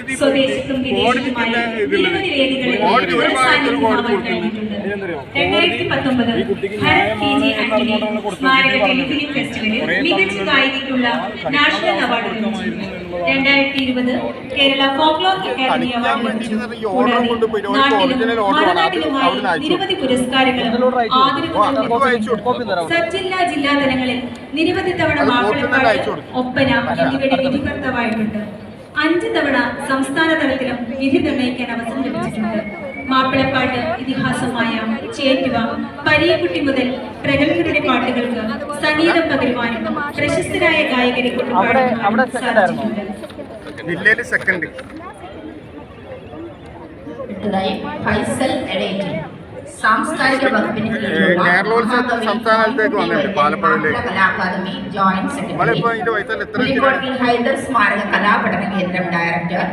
കോടതി ഒരു കൊടുക്കുന്നു. മികച്ച നാഷണൽ അവാർഡ് ലഭിച്ചു. രണ്ടായിരത്തി ഇരുപത് കേരള ഫോക്ലോർ അക്കാദമി അവാർഡ് കൂടാതെ നിരവധി പുരസ്കാരങ്ങളും സബ്ജില്ലാ ജില്ലാ തലങ്ങളിൽ നിരവധി തവണ ഒപ്പന എന്നിവയുടെ വിധികർത്താവായിട്ടുണ്ട് അഞ്ച് തവണ സംസ്ഥാന തലത്തിലും വിധി നിർണയിക്കാൻ അവസരം ലഭിച്ചിട്ടുണ്ട്. മാപ്പിളപ്പാട്ട് ഇതിഹാസമായ ചേറ്റുവ പരീക്കുട്ടി മുതൽ പ്രഗത്ഭരുടെ പാട്ടുകൾക്ക് സംഗീതം പകരുവാനും പ്രശസ്തരായ ഗായകരെ കൊണ്ടുപോകാനും സാധിച്ചിട്ടുണ്ട്. ഫൈസൽ എടേറ്റി സാംസ്കാരിക വകുപ്പിന് സംസ്ഥാനത്തേക്ക് വന്നിട്ടുണ്ട് പാലപ്പുഴയിലേക്ക്. കലാ അക്കാദമി ജോയിന്റ് സെക്രട്ടറി ഹൈദർ സ്മാരക കലാപഠന കേന്ദ്രം ഡയറക്ടർ